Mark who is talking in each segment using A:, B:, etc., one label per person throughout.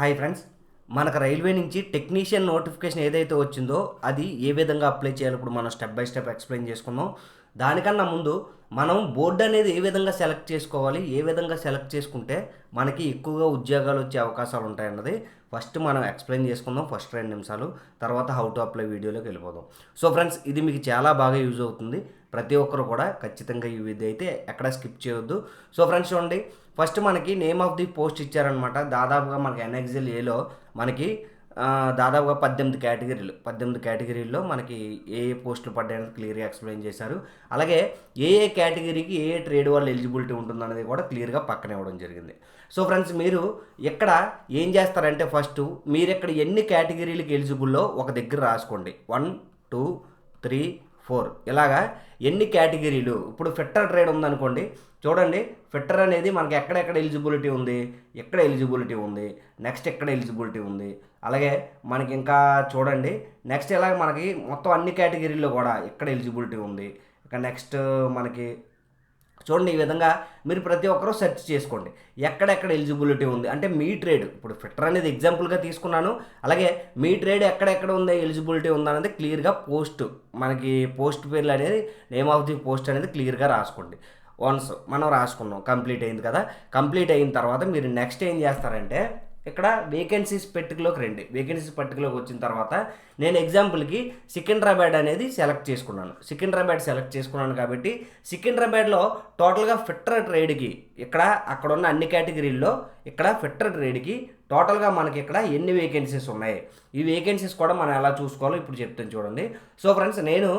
A: Hi friends మనకు railway నుంచి technician notification ఏదైతే వచ్చిందో అది ఏ విధంగా అప్లై చేయాలి ఇప్పుడు మనం స్టెప్ బై స్టెప్ ఎక్స్ప్లెయిన్ చేసుకుందాం. దానికన్నా ముందు మనం బోర్డు అనేది ఏ విధంగా సెలెక్ట్ చేసుకోవాలి ఏ విధంగా సెలెక్ట్ చేసుకుంటే మనకి ఎక్కువగా ఉద్యోగాలు వచ్చే అవకాశాలు ఉంటాయన్నది ఫస్ట్ మనం ఎక్స్ప్లెయిన్ చేసుకుందాం ఫస్ట్ రెండు నిమిషాలు తర్వాత హౌ టు అప్లై వీడియోలోకి వెళ్ళిపోదాం. సో ఫ్రెండ్స్ ఇది మీకు చాలా బాగా యూజ్ అవుతుంది. ప్రతి ఒక్కరు కూడా ఖచ్చితంగా ఇది అయితే ఎక్కడ స్కిప్ చేయొద్దు. సో ఫ్రెండ్స్ చూడండి ఫస్ట్ మనకి నేమ్ ఆఫ్ ది పోస్ట్ ఇచ్చారనమాట దాదాపుగా మనకి ఎన్ఎక్జిల్ ఏలో మనకి దాదాపుగా పద్దెనిమిది కేటగిరీలు పద్దెనిమిది కేటగిరీల్లో మనకి ఏ ఏ పోస్టులు పడ్డాయని క్లియర్గా ఎక్స్ప్లెయిన్ చేశారు. అలాగే ఏ ఏ కేటగిరీకి ఏ ఏ ట్రేడ్ వాళ్ళు ఎలిజిబిలిటీ ఉంటుందనేది కూడా క్లియర్గా పక్కన ఇవ్వడం జరిగింది. సో ఫ్రెండ్స్ మీరు ఇక్కడ ఏం చేస్తారంటే ఫస్ట్ మీరు ఇక్కడ ఎన్ని కేటగిరీలకు ఎలిజిబుల్లో ఒక దగ్గర రాసుకోండి. One two three four. ఇలాగా ఎన్ని కేటగిరీలు? ఇప్పుడు ఫిట్టర్ ట్రేడ్ ఉందనుకోండి చూడండి ఫిట్టర్ అనేది మనకి ఎక్కడెక్కడ ఎలిజిబిలిటీ ఉంది? ఎక్కడ ఎలిజిబిలిటీ ఉంది? నెక్స్ట్ ఎక్కడ ఎలిజిబిలిటీ ఉంది? అలాగే మనకి ఇంకా చూడండి నెక్స్ట్ ఇలాగ మనకి మొత్తం అన్ని కేటగిరీల్లో కూడా ఎక్కడ ఎలిజిబిలిటీ ఉంది? ఇక నెక్స్ట్ మనకి చూడండి ఈ విధంగా మీరు ప్రతి ఒక్కరూ సెర్చ్ చేసుకోండి. ఎక్కడెక్కడ ఎలిజిబిలిటీ ఉంది? అంటే మీ ట్రేడ్ ఇప్పుడు ఫిట్టర్ అనేది ఎగ్జాంపుల్గా తీసుకున్నాను. అలాగే మీ ట్రేడ్ ఎక్కడెక్కడ ఉంది ఎలిజిబిలిటీ ఉందనేది క్లియర్గా పోస్ట్ మనకి పోస్ట్ పేర్లు అనేది నేమ్ ఆఫ్ ది పోస్ట్ అనేది క్లియర్గా రాసుకోండి. వన్స్ మనం రాసుకున్నాం కంప్లీట్ అయింది కదా? కంప్లీట్ అయిన తర్వాత మీరు నెక్స్ట్ ఏం చేస్తారంటే ఇక్కడ వేకెన్సీస్ పెట్టుకులోకి రండి. వేకెన్సీస్ పట్టుకులోకి వచ్చిన తర్వాత నేను ఎగ్జాంపుల్కి సికింద్రాబాద్ అనేది సెలెక్ట్ చేసుకున్నాను. సికింద్రాబాద్ సెలెక్ట్ చేసుకున్నాను కాబట్టి సికింద్రాబాద్లో టోటల్గా ఫిట్టర్ ట్రేడ్కి ఇక్కడ అక్కడ ఉన్న అన్ని కేటగిరీల్లో ఇక్కడ ఫిట్టర్ ట్రేడ్కి టోటల్గా మనకి ఇక్కడ ఎన్ని వేకెన్సీస్ ఉన్నాయి? ఈ వేకెన్సీస్ కూడా మనం ఎలా చూసుకోవాలో ఇప్పుడు చెప్తాను చూడండి. సో ఫ్రెండ్స్ నేను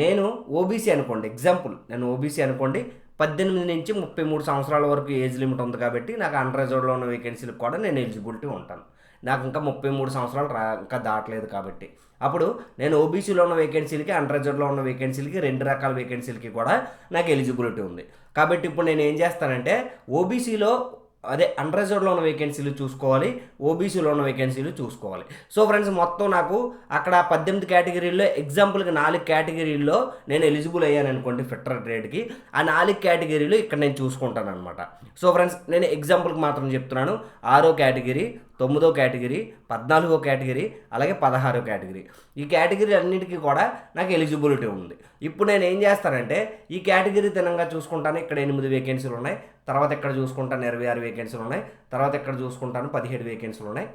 A: నేను ఓబీసీ అనుకోండి. ఎగ్జాంపుల్ నేను ఓబీసీ అనుకోండి. పద్దెనిమిది నుంచి ముప్పై మూడు సంవత్సరాల వరకు ఏజ్ లిమిట్ ఉంది కాబట్టి నాకు అండర్ రిజర్వ్లో ఉన్న వేకెన్సీలకు కూడా నేను ఎలిజిబిలిటీ ఉంటాను. నాకు ఇంకా ముప్పై మూడు సంవత్సరాలు రా ఇంకా దాటలేదు కాబట్టి. అప్పుడు నేను ఓబీసీలో ఉన్న వేకెన్సీలకి అండర్ రిజర్వ్లో ఉన్న వేకెన్సీలకి రెండు రకాల వేకెన్సీలకి కూడా నాకు ఎలిజిబిలిటీ ఉంది. కాబట్టి ఇప్పుడు నేను ఏం చేస్తానంటే ఓబీసీలో అదే అన్రిజర్వ్లో ఉన్న వేకెన్సీలు చూసుకోవాలి ఓబీసీలో ఉన్న వేకెన్సీలు చూసుకోవాలి. సో ఫ్రెండ్స్ మొత్తం నాకు అక్కడ పద్దెనిమిది కేటగిరీల్లో ఎగ్జాంపుల్కి నాలుగు కేటగిరీల్లో నేను ఎలిజిబుల్ అయ్యాను అనుకోండి ఫిట్టర్ ట్రేడ్కి ఆ నాలుగు కేటగిరీలు ఇక్కడ నేను చూసుకుంటాను అనమాట సో ఫ్రెండ్స్ నేను ఎగ్జాంపుల్కి మాత్రం చెప్తున్నాను. ఆరో కేటగిరీ తొమ్మిదో కేటగిరీ పద్నాలుగో కేటగిరీ అలాగే పదహారో కేటగిరీ. ఈ కేటగిరీ అన్నిటికీ కూడా నాకు ఎలిజిబిలిటీ ఉంది. ఇప్పుడు నేను ఏం చేస్తానంటే ఈ కేటగిరీ తినంగా చూసుకుంటాను ఇక్కడ ఎనిమిది వేకెన్సీలు ఉన్నాయి తర్వాత ఇక్కడ చూసుకుంటాను ఇరవై ఆరు వేకెన్సీలు ఉన్నాయి తర్వాత ఇక్కడ చూసుకుంటాను పదిహేడు వేకెన్సీలు ఉన్నాయి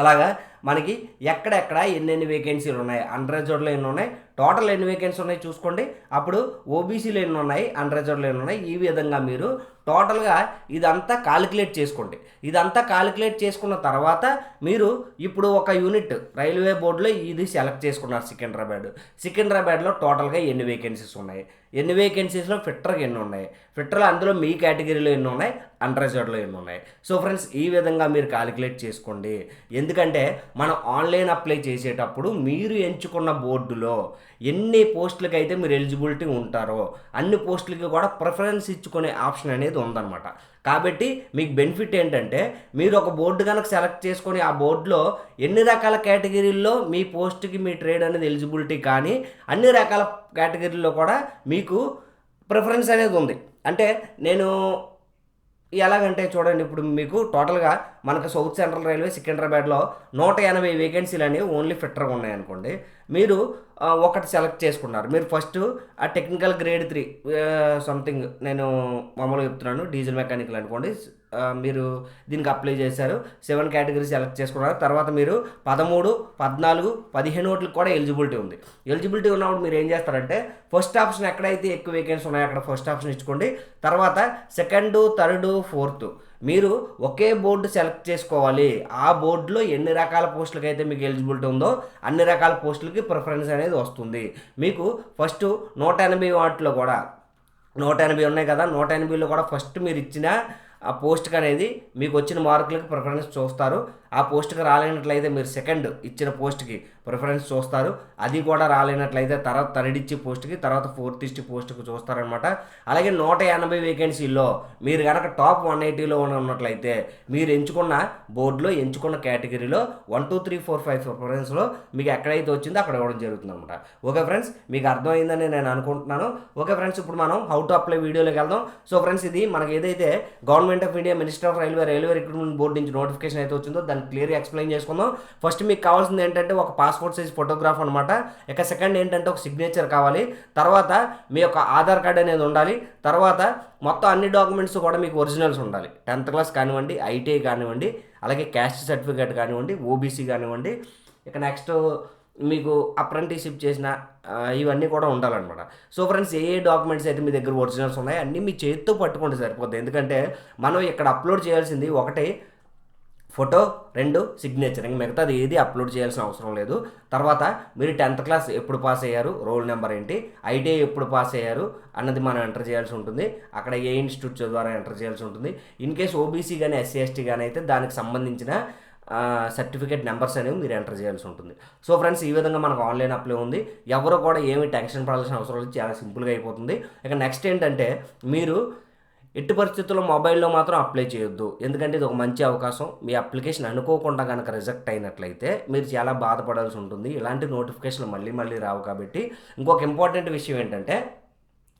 A: అలాగా మనకి ఎక్కడెక్కడ ఎన్నెన్ని వేకెన్సీలు ఉన్నాయి? అన్రిజర్వ్లో ఎన్ని ఉన్నాయి? టోటల్ ఎన్ని వేకెన్సీ ఉన్నాయి చూసుకోండి. అప్పుడు ఓబీసీలో ఎన్ని ఉన్నాయి? అన్రిజర్వ్లో ఎన్ని ఉన్నాయి? ఈ విధంగా మీరు టోటల్గా ఇదంతా కాలిక్యులేట్ చేసుకోండి. ఇదంతా కాలిక్యులేట్ చేసుకున్న తర్వాత మీరు ఇప్పుడు ఒక యూనిట్ రైల్వే బోర్డులో ఇది సెలెక్ట్ చేసుకున్నారు సికింద్రాబాద్. సికింద్రాబాద్లో టోటల్గా ఎన్ని వేకెన్సీస్ ఉన్నాయి? ఎన్ని వేకెన్సీస్లో ఫిట్టర్కి ఎన్ని ఉన్నాయి? ఫిట్టర్లో అందులో మీ కేటగిరీలో ఎన్ని ఉన్నాయి? అన్రిజర్వ్లో ఎన్ని ఉన్నాయి? సో ఫ్రెండ్స్ ఈ విధంగా మీరు క్యాలిక్యులేట్ చేసుకోండి. ఎందుకంటే మనం ఆన్లైన్ అప్లై చేసేటప్పుడు మీరు ఎంచుకున్న బోర్డులో ఎన్ని పోస్టులకి అయితే మీరు ఎలిజిబిలిటీ ఉంటారో అన్ని పోస్టులకి కూడా ప్రిఫరెన్స్ ఇచ్చుకునే ఆప్షన్ అనేది ఉందన్నమాట. కాబట్టి మీకు బెనిఫిట్ ఏంటంటే మీరు ఒక బోర్డు కనుక సెలెక్ట్ చేసుకొని ఆ బోర్డులో ఎన్ని రకాల కేటగిరీల్లో మీ పోస్ట్కి మీ ట్రేడ్ అనేది ఎలిజిబిలిటీ కానీ అన్ని రకాల కేటగిరీల్లో కూడా మీకు ప్రిఫరెన్స్ అనేది ఉంది. అంటే నేను ఎలాగంటే చూడండి ఇప్పుడు మీకు టోటల్గా మనకు సౌత్ సెంట్రల్ రైల్వే సికింద్రాబాద్లో నూట ఎనభై వేకెన్సీలు అనేవి ఓన్లీ ఫిట్టర్గా ఉన్నాయనుకోండి మీరు ఒకటి సెలెక్ట్ చేసుకున్నారు మీరు ఫస్ట్ ఆ టెక్నికల్ గ్రేడ్ త్రీ సంథింగ్ నేను మామూలుగా చెప్తున్నాను డీజిల్ మెకానికల్ అనుకోండి మీరు దీనికి అప్లై చేశారు సెవెన్ కేటగిరీ సెలెక్ట్ చేసుకున్నారు తర్వాత మీరు పదమూడు పద్నాలుగు పదిహేను ఓట్లకు కూడా ఎలిజిబిలిటీ ఉంది. ఎలిజిబిలిటీ ఉన్నప్పుడు మీరు ఏం చేస్తారంటే ఫస్ట్ ఆప్షన్ ఎక్కడైతే ఎక్కువ వేకెన్సీ ఉన్నాయో అక్కడ ఫస్ట్ ఆప్షన్ ఇచ్చుకోండి తర్వాత సెకండ్ థర్డ్ ఫోర్త్ మీరు ఒకే బోర్డు సెలెక్ట్ చేసుకోవాలి. ఆ బోర్డులో ఎన్ని రకాల పోస్టులకి అయితే మీకు ఎలిజిబిలిటీ ఉందో అన్ని రకాల పోస్టులకి ప్రిఫరెన్స్ అనేది వస్తుంది. మీకు ఫస్ట్ నూట ఎనభై వాటిలో కూడా నూట ఎనభై ఉన్నాయి కదా నూట ఎనభైలో కూడా ఫస్ట్ మీరు ఇచ్చిన ఆ పోస్ట్కి అనేది మీకు వచ్చిన మార్కులకు ప్రిఫరెన్స్ చూస్తారు. ఆ పోస్ట్కి రాలేనట్లయితే మీరు సెకండ్ ఇచ్చిన పోస్ట్కి ప్రిఫరెన్స్ చూస్తారు. అది కూడా రాలేనట్లయితే తర్వాత థర్డ్ ఇచ్చే పోస్ట్కి తర్వాత ఫోర్త్ ఇచ్చే పోస్ట్కి చూస్తారనమాట అలాగే నూట ఎనభై వేకెన్సీల్లో మీరు కనుక టాప్ వన్ ఎయిటీలో ఉన్నట్లయితే మీరు ఎంచుకున్న బోర్డులో ఎంచుకున్న కేటగిరీలో one two three four five ప్రిఫరెన్స్లో మీకు ఎక్కడైతే వచ్చిందో అక్కడ ఇవ్వడం జరుగుతుంది అనమాట ఓకే ఫ్రెండ్స్ మీకు అర్థమైందని నేను అనుకుంటున్నాను. ఓకే ఫ్రెండ్స్ ఇప్పుడు మనం హౌ టు అప్లై వీడియోలోకి వెళ్దాం. సో ఫ్రెండ్స్ ఇది మనకి ఏదైతే government government of India minister of railway railway recruitment board నుంచి నోటిఫికేషన్ అయితే వచ్చిందో దాన్ని క్లియర్గా ఎక్స్ప్లెయిన్ చేసుకుందాం. ఫస్ట్ మీకు కావాల్సింది ఏంటంటే ఒక పాస్పోర్ట్ సైజ్ ఫోటోగ్రాఫ్ అనమాట ఇక సెకండ్ ఏంటంటే ఒక సిగ్నేచర్ కావాలి. తర్వాత మీ యొక్క ఆధార్ కార్డ్ అనేది ఉండాలి. తర్వాత మొత్తం అన్ని డాక్యుమెంట్స్ కూడా మీకు ఒరిజినల్స్ ఉండాలి. టెన్త్ క్లాస్ కానివ్వండి ఐటీఐ కానివ్వండి అలాగే క్యాస్ట్ సర్టిఫికేట్ కానివ్వండి ఓబీసీ కానివ్వండి. ఇక నెక్స్ట్ మీకు అప్రెంటిషిప్ చేసిన ఇవన్నీ కూడా ఉండాలన్నమాట. సో ఫ్రెండ్స్ ఏ ఏ డాక్యుమెంట్స్ అయితే మీ దగ్గర ఒరిజినల్స్ ఉన్నాయో అన్నీ మీ చేతితో పట్టుకుంటే సరిపోతుంది ఎందుకంటే మనం ఇక్కడ అప్లోడ్ చేయాల్సింది ఒకటి ఫోటో రెండు సిగ్నేచర్ ఇంక మిగతాది ఏది అప్లోడ్ చేయాల్సిన అవసరం లేదు. తర్వాత మీరు టెన్త్ క్లాస్ ఎప్పుడు పాస్ అయ్యారు రోల్ నెంబర్ ఏంటి ఐటీఐ ఎప్పుడు పాస్ అయ్యారు అన్నది మనం ఎంటర్ చేయాల్సి ఉంటుంది. అక్కడ ఏ ఇన్స్టిట్యూట్ ద్వారా ఎంటర్ చేయాల్సి ఉంటుంది. ఇన్ కేస్ ఓబీసీ కానీ ఎస్సీ ఎస్టీ కానీ అయితే దానికి సంబంధించిన సర్టిఫికేట్ నెంబర్స్ అనేవి మీరు ఎంటర్ చేయాల్సి ఉంటుంది. సో ఫ్రెండ్స్ ఈ విధంగా మనకు ఆన్లైన్ అప్లై ఉంది. ఎవరు కూడా ఏమి టెన్షన్ పడాల్సిన అవసరం లేదు చాలా సింపుల్గా అయిపోతుంది. ఇక నెక్స్ట్ ఏంటంటే మీరు ఎట్టి పరిస్థితుల్లో మొబైల్లో మాత్రం అప్లై చేయొద్దు. ఎందుకంటే ఇది ఒక మంచి అవకాశం. మీ అప్లికేషన్ అనుకోకుండా కనుక రిజెక్ట్ అయినట్లయితే మీరు చాలా బాధపడాల్సి ఉంటుంది. ఇలాంటి నోటిఫికేషన్లు మళ్ళీ మళ్ళీ రావు కాబట్టి. ఇంకొక ఇంపార్టెంట్ విషయం ఏంటంటే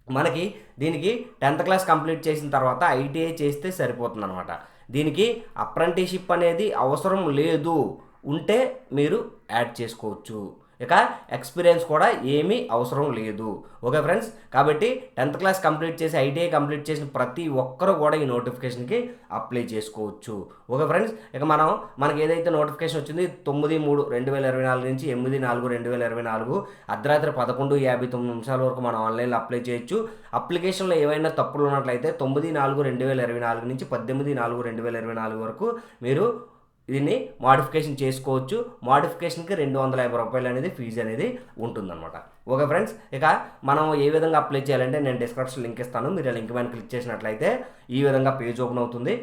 A: మనకి దీనికి టెన్త్ క్లాస్ కంప్లీట్ చేసిన తర్వాత ఐటీఐ చేస్తే సరిపోతుంది అనమాట దీనికి అప్రెంటిషిప్ అనేది అవసరం లేదు. ఉంటే మీరు యాడ్ చేసుకోవచ్చు. ఇక ఎక్స్పీరియన్స్ కూడా ఏమీ అవసరం లేదు. ఓకే ఫ్రెండ్స్ కాబట్టి టెన్త్ క్లాస్ కంప్లీట్ చేసి ఐటీఐ కంప్లీట్ చేసిన ప్రతి ఒక్కరు కూడా ఈ నోటిఫికేషన్కి అప్లై చేసుకోవచ్చు. ఓకే ఫ్రెండ్స్ ఇక మనం మనకి ఏదైతే నోటిఫికేషన్ వచ్చింది తొమ్మిది మూడు రెండు వేల ఇరవై నాలుగు నుంచి ఎనిమిది నాలుగు రెండు వేల ఇరవై నాలుగు అర్ధరాత్రి పదకొండు యాభై తొమ్మిది నిమిషాల వరకు మనం ఆన్లైన్లో అప్లై చేయొచ్చు. అప్లికేషన్లో ఏవైనా తప్పులు ఉన్నట్లయితే తొమ్మిది నాలుగు రెండు వేల ఇరవై నాలుగు నుంచి పద్దెనిమిది నాలుగు రెండు వేల ఇరవై నాలుగు వరకు మీరు దీన్ని మాడిఫికేషన్ చేసుకోవచ్చు. మాడిఫికేషన్కి రెండు వందల యాభై రూపాయలు అనేది ఫీజు అనేది ఉంటుందన్నమాట. ఓకే ఫ్రెండ్స్ ఇక మనం ఏ విధంగా అప్లై చేయాలంటే నేను డిస్క్రిప్షన్ లింక్ ఇస్తాను. మీరు ఆ లింక్ మీద క్లిక్ చేసినట్లయితే ఈ విధంగా పేజ్ ఓపెన్ అవుతుంది.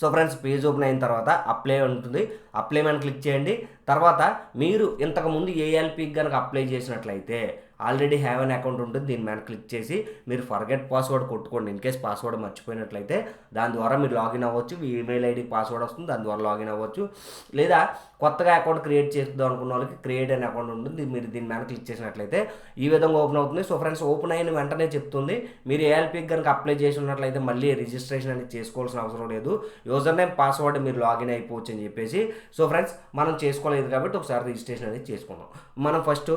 A: సో ఫ్రెండ్స్ పేజ్ ఓపెన్ అయిన తర్వాత అప్లై ఉంటుంది. అప్లై మీద క్లిక్ చేయండి. తర్వాత మీరు ఇంతకుముందు ఏఎల్పీకి కనుక అప్లై చేసినట్లయితే ఆల్రెడీ హ్యావ్ అన్ అకౌంట్ ఉంటుంది దీని మీద క్లిక్ చేసి మీరు ఫర్గెట్ పాస్వర్డ్ కొట్టుకోండి. ఇన్ కేస్ పాస్వర్డ్ మర్చిపోయినట్లయితే దాని ద్వారా మీరు లాగిన్ అవ్వచ్చు. మీ ఈమెయిల్ ఐడి పాస్వర్డ్ వస్తుంది దాని ద్వారా లాగిన్ అవ్వచ్చు. లేదా కొత్తగా అకౌంట్ క్రియేట్ చేద్దాం అనుకున్న వాళ్ళకి క్రియేట్ అనే అకౌంట్ ఉంటుంది. మీరు దీని మీద క్లిక్ చేసినట్లయితే ఈ విధంగా ఓపెన్ అవుతుంది. సో ఫ్రెండ్స్ ఓపెన్ అయిన వెంటనే చెప్తుంది మీరు ఏఎల్పికి కనుక అప్లై చేసి ఉన్నట్లయితే మళ్ళీ రిజిస్ట్రేషన్ అనేది చేసుకోవాల్సిన అవసరం లేదు. యూజర్ నేమ్ పాస్వర్డ్ మీరు లాగిన్ అయిపోవచ్చు అని చెప్పేసి. సో ఫ్రెండ్స్ మనం చేసుకోలేదు కాబట్టి ఒకసారి రిజిస్ట్రేషన్ అనేది చేసుకుందాం. మనం ఫస్ట్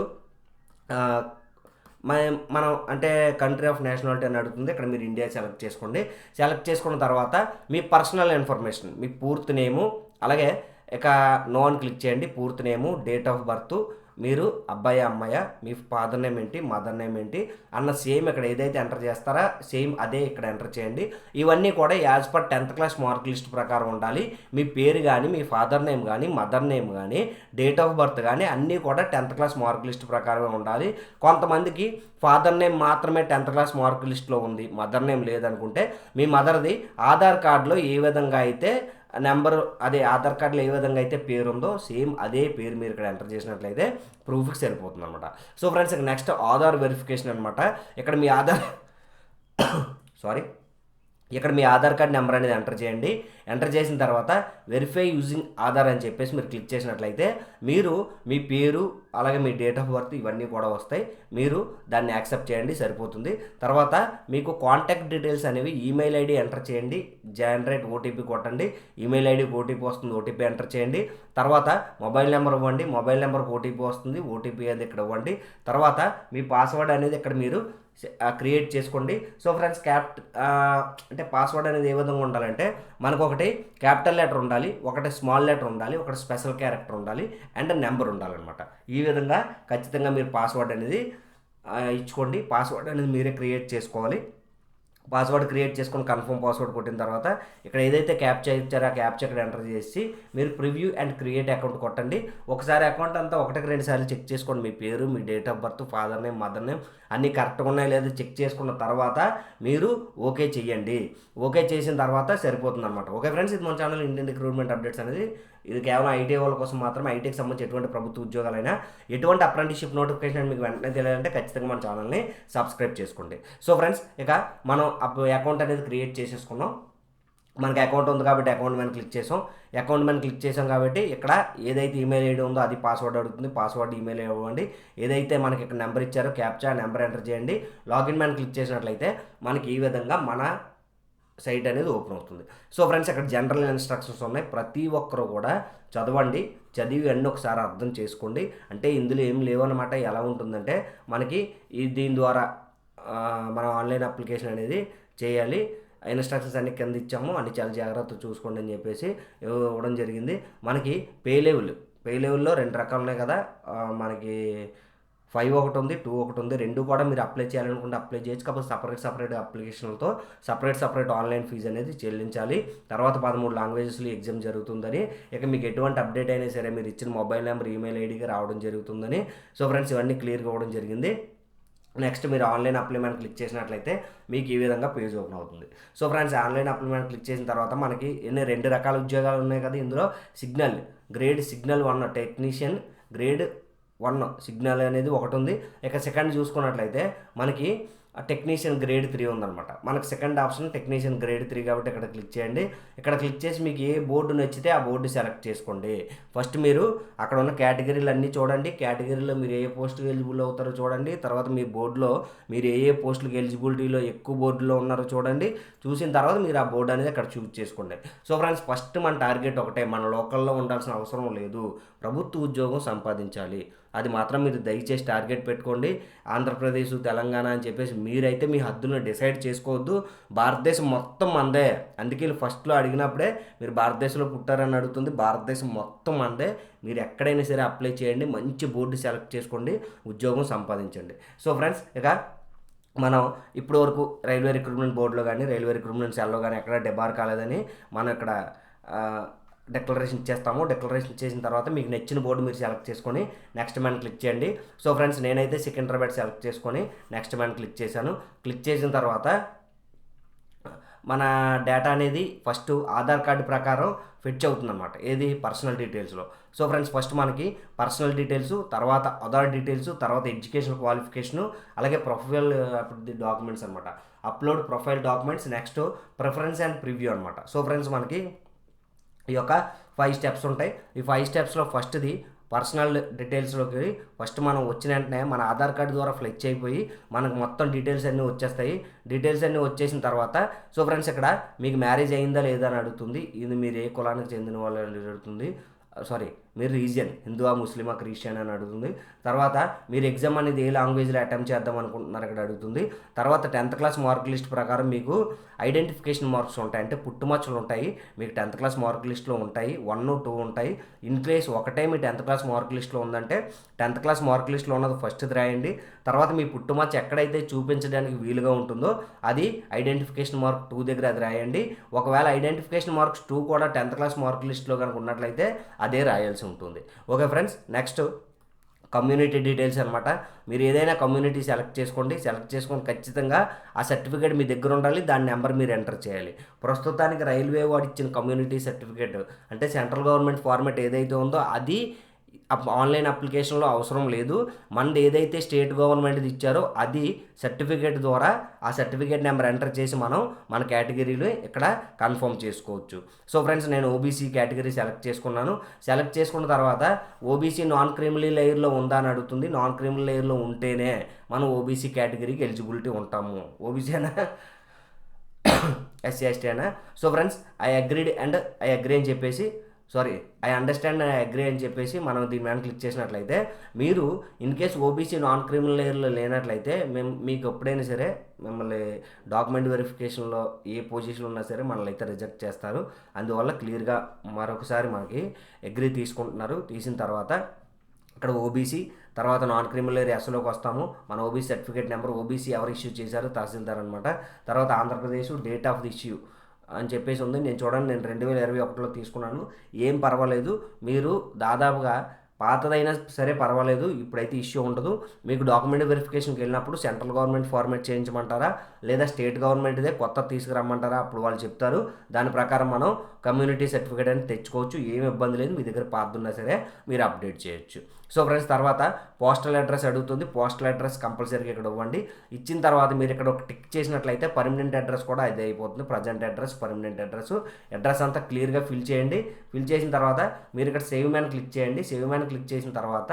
A: మనం మనం అంటే కంట్రీ ఆఫ్ నేషనాలిటీ అని అడుగుతుంది. ఇక్కడ మీరు ఇండియా సెలెక్ట్ చేసుకోండి. సెలెక్ట్ చేసుకున్న తర్వాత మీ పర్సనల్ ఇన్ఫర్మేషన్ మీ పూర్తి నేము అలాగే ఇక నో అని క్లిక్ చేయండి. పూర్తి నేము డేట్ ఆఫ్ బర్త్ మీరు అబ్బాయి అమ్మాయ మీ ఫాదర్ నేమ్ ఏంటి మదర్ నేమ్ ఏంటి అన్న సేమ్ ఇక్కడ ఏదైతే ఎంటర్ చేస్తారో సేమ్ అదే ఇక్కడ ఎంటర్ చేయండి. ఇవన్నీ కూడా as per tenth class mark list ప్రకారం ఉండాలి. మీ పేరు కానీ మీ ఫాదర్ నేమ్ కానీ మదర్ నేమ్ కానీ డేట్ ఆఫ్ బర్త్ కానీ అన్నీ కూడా టెన్త్ క్లాస్ మార్క్ లిస్ట్ ప్రకారమే ఉండాలి. కొంతమందికి ఫాదర్ నేమ్ మాత్రమే టెన్త్ క్లాస్ మార్క్ లిస్ట్లో ఉంది మదర్ నేమ్ లేదనుకుంటే మీ మదర్ది ఆధార్ కార్డులో ఏ విధంగా అయితే నెంబర్ అదే ఆధార్ కార్డులో ఏ విధంగా అయితే పేరు ఉందో సేమ్ అదే పేరు మీరు ఇక్కడ ఎంటర్ చేసినట్లయితే ప్రూఫ్కి సరిపోతుంది అనమాట సో ఫ్రెండ్స్ ఇక నెక్స్ట్ ఆధార్ వెరిఫికేషన్ అనమాట ఇక్కడ మీ ఆధార్ సారీ ఇక్కడ మీ ఆధార్ కార్డ్ నెంబర్ అనేది ఎంటర్ చేయండి. ఎంటర్ చేసిన తర్వాత వెరిఫై యూజింగ్ ఆధార్ అని చెప్పేసి మీరు క్లిక్ చేసినట్లయితే మీరు మీ పేరు అలాగే మీ డేట్ ఆఫ్ బర్త్ ఇవన్నీ కూడా వస్తాయి. మీరు దాన్ని యాక్సెప్ట్ చేయండి సరిపోతుంది. తర్వాత మీకు కాంటాక్ట్ డీటెయిల్స్ అనేవి ఈమెయిల్ ఐడి ఎంటర్ చేయండి. జనరేట్ ఓటీపీ కొట్టండి. ఈమెయిల్ ఐడి ఓటీపీ వస్తుంది ఓటీపీ ఎంటర్ చేయండి. తర్వాత మొబైల్ నెంబర్ ఇవ్వండి. మొబైల్ నెంబర్కి ఓటీపీ వస్తుంది ఓటీపీ అనేది ఇక్కడ ఇవ్వండి. తర్వాత మీ పాస్వర్డ్ అనేది ఇక్కడ మీరు క్రియేట్ చేసుకోండి. సో ఫ్రెండ్స్ క్యాప్ అంటే పాస్వర్డ్ అనేది ఏ విధంగా ఉండాలంటే మనకు ఒకటి క్యాపిటల్ లెటర్ ఉండాలి ఒకటి స్మాల్ లెటర్ ఉండాలి ఒకటి స్పెషల్ క్యారెక్టర్ ఉండాలి అండ్ నెంబర్ ఉండాలన్నమాట. ఈ విధంగా ఖచ్చితంగా మీరు పాస్వర్డ్ అనేది ఇచ్చుకోండి. పాస్వర్డ్ అనేది మీరే క్రియేట్ చేసుకోవాలి. పాస్వర్డ్ క్రియేట్ చేసుకొని కన్ఫర్మ్ పాస్వర్డ్ కొట్టిన తర్వాత ఇక్కడ ఏదైతే క్యాప్చర్ ఇచ్చారో ఆ క్యాప్చర్ ఇక్కడ ఎంటర్ చేసి మీరు ప్రివ్యూ అండ్ క్రియేట్ అకౌంట్ కొట్టండి. ఒకసారి అకౌంట్ అంతా ఒకటికి రెండు సార్లు చెక్ చేసుకోండి. మీ పేరు మీ date of birth father name mother name అన్నీ కరెక్ట్గా ఉన్నాయో లేదో చెక్ చేసుకున్న తర్వాత మీరు ఓకే చేయండి. ఓకే చేసిన తర్వాత సరిపోతుంది అనమాట ఓకే ఫ్రెండ్స్ ఇది మన ఛానల్ ఇండియన్ రిక్రూట్మెంట్ అప్డేట్స్ అనేది ఇది కేవలం ఐటీ వాళ్ళ కోసం మాత్రమే ఐటీకి సంబంధించి ఎటువంటి ప్రభుత్వ ఉద్యోగాలైనా ఎటువంటి అప్రెంటిషిప్ నోటిఫికేషన్ మీకు వెంటనే తెలియాలంటే ఖచ్చితంగా మన ఛానల్ని సబ్స్క్రైబ్ చేసుకోండి. సో ఫ్రెండ్స్ ఇక మనం అకౌంట్ అనేది క్రియేట్ చేసేసుకున్నాం. మనకి అకౌంట్ ఉంది కాబట్టి అకౌంట్ మీద క్లిక్ చేసాం. అకౌంట్ మీద క్లిక్ చేసాం కాబట్టి ఇక్కడ ఏదైతే ఈమెయిల్ ఐడి ఉందో అది పాస్వర్డ్ అడుగుతుంది. పాస్వర్డ్ ఈమెయిల్ ఇవ్వండి. ఏదైతే మనకి ఇక్కడ నెంబర్ ఇచ్చారో క్యాప్చా నెంబర్ ఎంటర్ చేయండి. లాగిన్ మీద క్లిక్ చేసినట్లయితే మనకి ఈ విధంగా మన సైట్ అనేది ఓపెన్ అవుతుంది. సో ఫ్రెండ్స్ ఇక్కడ జనరల్ ఇన్స్ట్రక్షన్స్ ఉన్నాయి. ప్రతి ఒక్కరు కూడా చదవండి చదివి అన్నీ ఒకసారి అర్థం చేసుకోండి. అంటే ఇందులో ఏం లేవన్నమాట ఎలా ఉంటుందంటే మనకి ఈ దీని ద్వారా మనం ఆన్లైన్ అప్లికేషన్ అనేది చేయాలి. ఇన్స్ట్రక్షన్స్ అన్ని కింద ఇచ్చాము అన్ని చాలా జాగ్రత్త చూసుకోండి అని చెప్పేసి ఇవ్వడం జరిగింది. మనకి పే లెవెల్ పే లెవెల్లో రెండు రకాలు ఉన్నాయి కదా మనకి ఫైవ్ ఒకటి ఉంది టూ ఒకటి ఉంది రెండు కూడా మీరు అప్లై చేయాలనుకుంటే అప్లై చేయొచ్చు. కాకపోతే సపరేట్ సపరేట్ అప్లికేషన్లతో సపరేట్ సపరేట్ ఆన్లైన్ ఫీజు అనేది చెల్లించాలి. తర్వాత పదమూడు లాంగ్వేజెస్లో ఎగ్జామ్ జరుగుతుందని ఇక మీకు ఎటువంటి అప్డేట్ అయినా సరే మీరు ఇచ్చిన మొబైల్ నెంబర్ ఈమెయిల్ ఐడికి రావడం జరుగుతుందని. సో ఫ్రెండ్స్ ఇవన్నీ క్లియర్గా అవ్వడం జరిగింది. నెక్స్ట్ మీరు ఆన్లైన్ అప్లిమెంట్ క్లిక్ చేసినట్లయితే మీకు ఈ విధంగా పేజ్ ఓపెన్ అవుతుంది. సో ఫ్రెండ్స్ ఆన్లైన్ అప్లిమెంట్ క్లిక్ చేసిన తర్వాత మనకి ఎన్ని రెండు రకాల ఉద్యోగాలు ఉన్నాయి కదా ఇందులో. Signal grade signal one technician grade one signal అనేది ఒకటి ఉంది ఇక సెకండ్ చూసుకున్నట్లయితే మనకి టెక్నీషియన్ గ్రేడ్ త్రీ ఉందన్నమాట. మనకు second option technician grade three కాబట్టి ఇక్కడ క్లిక్ చేయండి. ఇక్కడ క్లిక్ చేసి మీకు ఏ బోర్డు నచ్చితే ఆ బోర్డు సెలెక్ట్ చేసుకోండి. ఫస్ట్ మీరు అక్కడ ఉన్న కేటగిరీలు అన్నీ చూడండి. కేటగిరీలో మీరు ఏ పోస్టుకి ఎలిజిబుల్ అవుతారో చూడండి. తర్వాత మీ బోర్డులో మీరు ఏ ఏ పోస్టులకు ఎలిజిబిలిటీలో ఎక్కువ బోర్డులో ఉన్నారో చూడండి. చూసిన తర్వాత మీరు ఆ బోర్డు అనేది అక్కడ చూస్ చేసుకోండి. సో ఫ్రెండ్స్ ఫస్ట్ మన టార్గెట్ ఒకటే. మన లోకల్లో ఉండాల్సిన అవసరం లేదు. ప్రభుత్వ ఉద్యోగం సంపాదించాలి. అది మాత్రం మీరు దయచేసి టార్గెట్ పెట్టుకోండి. ఆంధ్రప్రదేశ్ తెలంగాణ అని చెప్పేసి మీరైతే మీ హద్దులను డిసైడ్ చేసుకోవద్దు. భారతదేశం మొత్తం అందే అందుకే వీళ్ళు ఫస్ట్లో అడిగినప్పుడే మీరు భారతదేశంలో పుట్టారని అడుగుతుంది. భారతదేశం మొత్తం అందే మీరు ఎక్కడైనా సరే అప్లై చేయండి. మంచి బోర్డు సెలెక్ట్ చేసుకోండి. ఉద్యోగం సంపాదించండి. సో ఫ్రెండ్స్ ఇక మనం ఇప్పటి వరకు రైల్వే రిక్రూట్మెంట్ బోర్డులో కానీ రైల్వే రిక్రూట్మెంట్ సెల్లో కానీ ఎక్కడ డెబార్ కాలేదని మనం ఇక్కడ డిక్లరేషన్ ఇచ్చేస్తాము. డిక్లరేషన్ చేసిన తర్వాత మీకు నచ్చిన బోర్డు మీరు సెలెక్ట్ చేసుకొని నెక్స్ట్ మ్యాన్ క్లిక్ చేయండి. సో ఫ్రెండ్స్ నేనైతే సికింద్రాబాద్ సెలెక్ట్ చేసుకొని నెక్స్ట్ మ్యాన్ క్లిక్ చేశాను. క్లిక్ చేసిన తర్వాత మన డేటా అనేది ఫస్ట్ ఆధార్ కార్డు ప్రకారం ఫిట్ అవుతుందన్నమాట. ఏది? పర్సనల్ డీటెయిల్స్లో సో ఫ్రెండ్స్ ఫస్ట్ మనకి పర్సనల్ డీటెయిల్స్ తర్వాత అదర్ డీటెయిల్స్ తర్వాత ఎడ్యుకేషన్ క్వాలిఫికేషను అలాగే ప్రొఫైల్ డాక్యుమెంట్స్ అనమాట upload profile documents next preference and preview అనమాట సో ఫ్రెండ్స్ మనకి ఈ యొక్క ఫైవ్ స్టెప్స్ ఉంటాయి. ఈ ఫైవ్ స్టెప్స్లో ఫస్ట్ది పర్సనల్ డీటెయిల్స్లోకి ఫస్ట్ మనం వచ్చిన వెంటనే మన ఆధార్ కార్డు ద్వారా ఫ్లెచ్ అయిపోయి మనకు మొత్తం డీటెయిల్స్ అన్నీ వచ్చేస్తాయి. డీటెయిల్స్ అన్నీ వచ్చేసిన తర్వాత సో ఫ్రెండ్స్ ఇక్కడ మీకు మ్యారేజ్ అయిందా లేదా అని అడుగుతుంది. ఇది మీరు ఏ కులానికి చెందిన వాళ్ళు అని అడుగుతుంది. సారీ మీరు రీజియన్ హిందువా ముస్లిమా క్రిస్టియన్ అని అడుగుతుంది. తర్వాత మీరు ఎగ్జామ్ అనేది ఏ లాంగ్వేజ్లో అటెంప్ట్ చేద్దాం అనుకుంటున్నారు ఇక్కడ అడుగుతుంది. తర్వాత టెన్త్ క్లాస్ మార్క్ లిస్ట్ ప్రకారం మీకు ఐడెంటిఫికేషన్ మార్క్స్ ఉంటాయి. అంటే పుట్టుమచ్చలు ఉంటాయి. మీకు టెన్త్ క్లాస్ మార్క్ లిస్ట్లో ఉంటాయి. వన్ టూ ఉంటాయి. ఇన్ కేస్ ఒకటే మీ టెన్త్ క్లాస్ మార్క్ లిస్ట్లో ఉందంటే టెన్త్ క్లాస్ మార్క్ లిస్ట్లో ఉన్నది ఫస్ట్ రాయండి. తర్వాత మీ పుట్టుమచ్చ ఎక్కడైతే చూపించడానికి వీలుగా ఉంటుందో అది ఐడెంటిఫికేషన్ మార్క్ టూ దగ్గర అది రాయండి. ఒకవేళ ఐడెంటిఫికేషన్ మార్క్స్ టూ కూడా టెన్త్ క్లాస్ మార్క్ లిస్ట్లో కనుక ఉన్నట్లయితే అదే రాయాల్సి ఉంటుంది. Okay friends next community details అనమాట మీరు ఏదైనా కమ్యూనిటీ సెలెక్ట్ చేసుకోండి. సెలెక్ట్ చేసుకొని ఖచ్చితంగా ఆ సర్టిఫికేట్ మీ దగ్గర ఉండాలి. దాని నెంబర్ మీరు ఎంటర్ చేయాలి. ప్రస్తుతానికి రైల్వే వాడు ఇచ్చిన కమ్యూనిటీ సర్టిఫికేట్ అంటే సెంట్రల్ గవర్నమెంట్ ఫార్మేట్ ఏదైతే ఉందో అది ఆన్లైన్ అప్లికేషన్లో అవసరం లేదు. మనది ఏదైతే స్టేట్ గవర్నమెంట్ ఇచ్చారో అది సర్టిఫికేట్ ద్వారా ఆ సర్టిఫికేట్ నెంబర్ ఎంటర్ చేసి మనం మన కేటగిరీలో ఇక్కడ కన్ఫర్మ్ చేసుకోవచ్చు. సో ఫ్రెండ్స్ నేను ఓబీసీ కేటగిరీ సెలెక్ట్ చేసుకున్నాను. సెలెక్ట్ చేసుకున్న తర్వాత ఓబీసీ నాన్ క్రిమినల్ లేయర్లో ఉందా అని అడుగుతుంది. నాన్ క్రిమినల్ లేయర్లో ఉంటేనే మనం ఓబీసీ కేటగిరీకి ఎలిజిబిలిటీ ఉంటాము. ఓబీసీ అయినా ఎస్సీ ఎస్టీ అయినా so friends I agreed and I agree అని చెప్పేసి sorry I understand I agree అని చెప్పేసి మనం దీని మీద క్లిక్ చేసినట్లయితే మీరు in case OBC non criminal లేయర్లో లేనట్లయితే మేము మీకు ఎప్పుడైనా సరే మిమ్మల్ని డాక్యుమెంట్ వెరిఫికేషన్లో ఏ పొజిషన్ ఉన్నా సరే మనల్ని అయితే రిజెక్ట్ చేస్తారు. అందువల్ల క్లియర్గా మరొకసారి మనకి అగ్రీ తీసుకుంటున్నారు. తీసిన తర్వాత ఇక్కడ ఓబీసీ తర్వాత నాన్ క్రిమినల్ ఎస్లోకి వస్తాము. మన ఓబీసీ సర్టిఫికేట్ నెంబర్ ఓబీసీ ఎవరు ఇష్యూ చేశారు తహసీల్దార్ అనమాట తర్వాత Andhra Pradesh date of the issue అని చెప్పేసి ఉంది. నేను చూడండి నేను రెండు వేల ఇరవై ఒకటిలో తీసుకున్నాను. ఏం పర్వాలేదు. మీరు దాదాపుగా పాతదైనా సరే పర్వాలేదు. ఇప్పుడైతే ఇష్యూ ఉండదు. మీకు డాక్యుమెంట్ వెరిఫికేషన్కి వెళ్ళినప్పుడు సెంట్రల్ గవర్నమెంట్ ఫార్మేట్ చేయించమంటారా? లేదా స్టేట్ గవర్నమెంట్దే కొత్త తీసుకురమ్మంటారా? అప్పుడు వాళ్ళు చెప్తారు. దాని ప్రకారం మనం కమ్యూనిటీ సర్టిఫికేట్ అని తెచ్చుకోవచ్చు. ఏం ఇబ్బంది లేదు. మీ దగ్గర పాత ఉన్నా సరే మీరు అప్డేట్ చేయొచ్చు. సో ఫ్రెండ్స్ తర్వాత పోస్టల్ అడ్రస్ అడుగుతుంది. పోస్టల్ అడ్రస్ కంపల్సరీగా ఇక్కడ ఇవ్వండి. ఇచ్చిన తర్వాత మీరు ఇక్కడ ఒక టిక్ చేసినట్లయితే పర్మనెంట్ అడ్రస్ కూడా అది అయిపోతుంది. Present address permanent address address అంతా క్లియర్గా ఫిల్ చేయండి. ఫిల్ చేసిన తర్వాత మీరు ఇక్కడ సేవ్ మ్యాన్ క్లిక్ చేయండి. సేవ్ మ్యాన్ క్లిక్ చేసిన తర్వాత